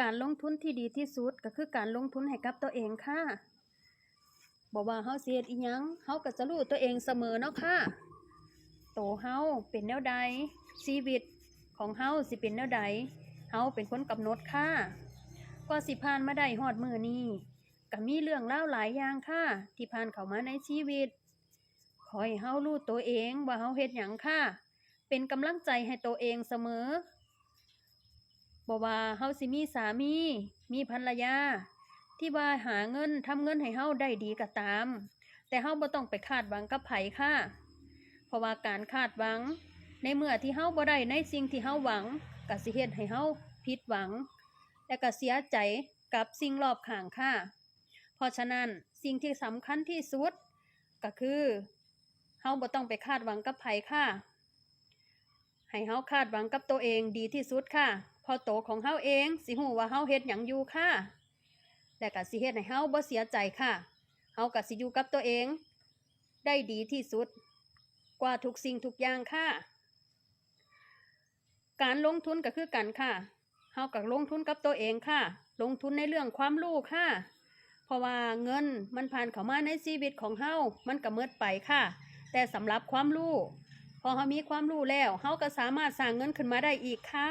การลงทุนที่ดีที่สุดก็คือการลงทุนให้กับตัวเองค่ะบอกว่าเฮาสิเฮ็ดอีหยังเฮาก็จะรู้ตัวเองเสมอเนาะค่ะ โตเฮาเป็นแนวใดชีวิตของเฮาสิเป็นแนวใดเฮาเป็นคนกำหนดค่ะกว่าสิผ่านมาได้ฮอดมือนี้ก็มีเรื่องเล่าหลายอย่างค่ะ ที่ผ่านเข้ามาในชีวิตขอให้เฮารู้ตัวเองว่าเฮาเฮ็ดหยังค่ะ เป็นกำลังใจให้ตัวเองเสมอ บ่ว่าเฮาสิมีสามี มีภรรยา ที่ว่าหาเงินทำเงินให้เฮาได้ดีก็ตาม แต่เฮาบ่ต้องไปคาดหวังกับไผค่ะ เพราะว่าการคาดหวัง ในเมื่อที่เฮาบ่ได้ในสิ่งที่เฮาหวังก็สิเฮ็ดให้เฮาผิดหวัง และก็เสียใจกับสิ่งรอบข้างค่ะ เพราะฉะนั้นสิ่งที่สำคัญที่สุด ก็คือเฮาบ่ต้องไปคาดหวังกับไผค่ะ ให้เฮาคาดหวังกับตัวเองดีที่สุดค่ะ พอโตของเฮาเอง สิฮู้ว่าเฮาเฮ็ดหยังอยู่ค่ะและก็สิเฮ็ดให้เฮาบ่เสียใจค่ะเฮาก็สิอยู่กับตัวเอง ได้ดีที่สุด กว่าทุกสิ่งทุกอย่างค่ะ การลงทุนก็คือกันค่ะเฮากับลงทุนกับตัวเองค่ะ ลงทุนในเรื่องความรู้ค่ะ เพราะว่าเงินมันผ่านเข้ามาในชีวิตของเฮามันก็เมิดไปค่ะ แต่สำหรับความรู้พอเฮามีความรู้แล้วเฮาก็สามารถสร้างเงินขึ้นมาได้อีกค่ะ